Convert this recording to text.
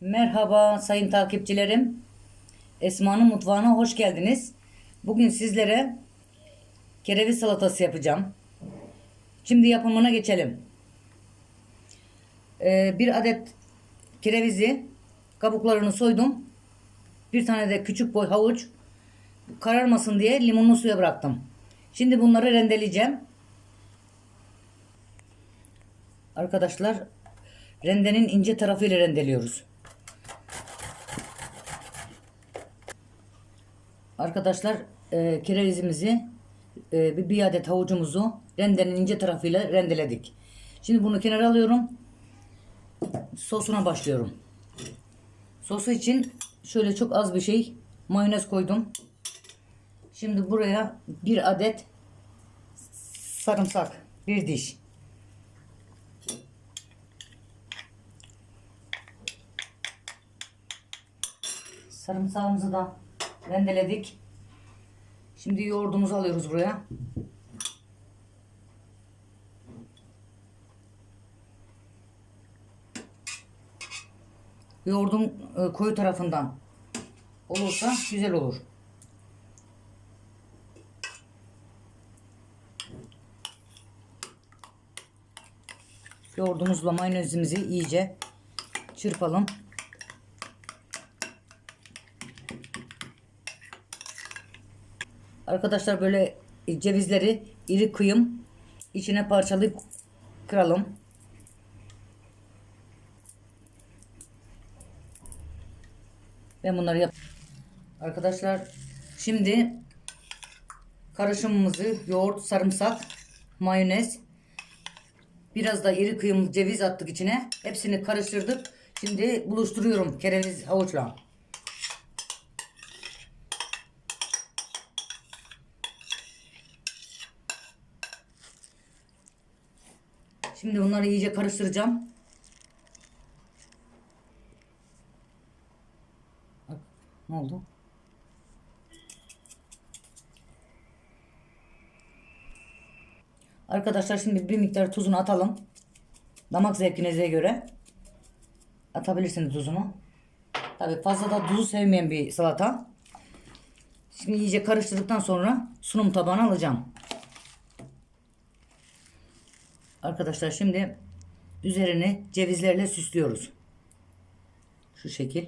Merhaba sayın takipçilerim. Esma'nın mutfağına hoş geldiniz. Bugün sizlere kereviz salatası yapacağım. Şimdi yapımına geçelim. Ee, bir adet kerevizi kabuklarını soydum. Bir tane de küçük boy havuç kararmasın diye limonlu suya bıraktım. Şimdi bunları rendeleyeceğim. Arkadaşlar rendenin ince tarafıyla rendeliyoruz. Arkadaşlar e, kerevizimizi e, bir, bir adet havucumuzu rendenin ince tarafıyla rendeledik. Şimdi bunu kenara alıyorum. Sosuna başlıyorum. Sosu için şöyle çok az bir şey mayonez koydum. Şimdi buraya bir adet sarımsak, bir diş. Sarımsağımızı da rendeledik. Şimdi yoğurdumuzu alıyoruz buraya. Yoğurdun e, koyu tarafından olursa güzel olur. Yoğurdumuzla mayonezimizi iyice çırpalım. Arkadaşlar böyle cevizleri iri kıyım içine parçalayıp kıralım. Ben bunları yap. Arkadaşlar şimdi karışımımızı yoğurt, sarımsak, mayonez, biraz da iri kıyım ceviz attık içine. Hepsini karıştırdık. Şimdi buluşturuyorum kereviz havuçla. Şimdi bunları iyice karıştıracağım. Bak, Ne oldu? Arkadaşlar şimdi bir miktar tuzunu atalım. Damak zevkinize göre. Atabilirsiniz tuzunu. Tabi fazla da tuzu sevmeyen bir salata. Şimdi iyice karıştırdıktan sonra sunum tabağına alacağım. Arkadaşlar şimdi üzerini cevizlerle süslüyoruz. Şu şekil.